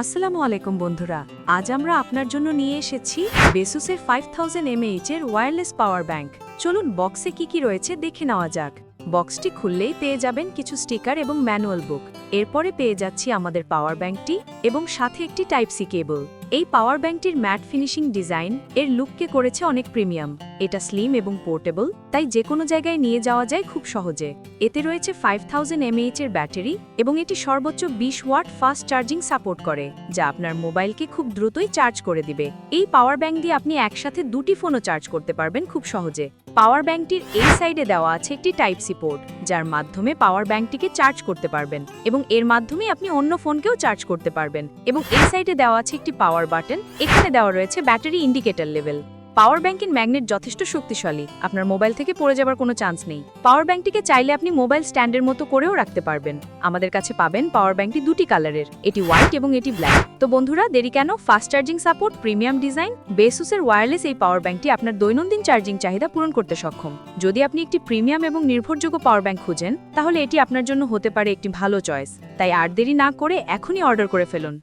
আসসালামু আলাইকুম বন্ধুরা, আজ আমরা আপনার জন্য নিয়ে এসেছি বেসুসের ফাইভ থাউজেন্ড এমএইচ এর ওয়্যারলেস পাওয়ার ব্যাংক চলুন বক্সে কি কি রয়েছে দেখে নেওয়া যাক। বক্সটি খুললেই পেয়ে যাবেন কিছু স্টিকার এবং ম্যানুয়াল বুক এরপরে পেয়ে যাচ্ছি আমাদের পাওয়ার ব্যাংকটি এবং সাথে একটি টাইপ সি কেবল এই পাওয়ার ব্যাংকটির ম্যাট ফিনিশিং ডিজাইন এর লুককে করেছে অনেক প্রিমিয়াম। এটা স্লিম এবং পোর্টেবল তাই যে কোনো জায়গায় নিয়ে যাওয়া যায় খুব সহজে। এতে রয়েছে ফাইভ থাউজেন্ড এর ব্যাটারি এবং এটি সর্বোচ্চ বিশ ওয়াট ফাস্ট চার্জিং সাপোর্ট করে, যা আপনার মোবাইলকে খুব দ্রুতই চার্জ করে দিবে। এই পাওয়ার ব্যাংক দিয়ে আপনি একসাথে দুটি ফোনও চার্জ করতে পারবেন খুব সহজে। পাওয়ার ব্যাংকটির এই সাইডে দেওয়া আছে একটি টাইপ সি পোর্ট যার মাধ্যমে পাওয়ার ব্যাংকটিকে চার্জ করতে পারবেন এবং এর মাধ্যমে আপনি অন্য ফোনকেও চার্জ করতে পারবেন এবং এই সাইডে দেওয়া আছে একটি পাওয়ার বাটন, এখানে দেওয়া রয়েছে ব্যাটারি ইন্ডিকেটর লেভেল। পাওয়ার ব্যাংকের ম্যাগনেট যথেষ্ট শক্তিশালী। আপনার মোবাইল থেকে পড়ে যাবার কোনো চান্স নেই। পাওয়ার ব্যাংকটিকে চাইলে আপনি মোবাইল স্ট্যান্ডের মতো করেও রাখতে পারবেন। আমাদের কাছে পাবেন পাওয়ার ব্যাংকটি দুটি কালারের, এটি হোয়াইট এবং এটি ব্ল্যাক। তো বন্ধুরা, দেরি কেন? Fast charging support, premium design, বেসুসের wireless এই পাওয়ার ব্যাংকটি আপনার দৈনন্দিন চার্জিং চাহিদা পূরণ করতে সক্ষম। যদি আপনি একটি প্রিমিয়াম এবং নির্ভরযোগ্য পাওয়ার ব্যাংক খুঁজেন, তাহলে এটি আপনার জন্য হতে পারে একটি ভালো চয়েস। তাই আর দেরি না করে এখনই অর্ডার করে ফেলুন।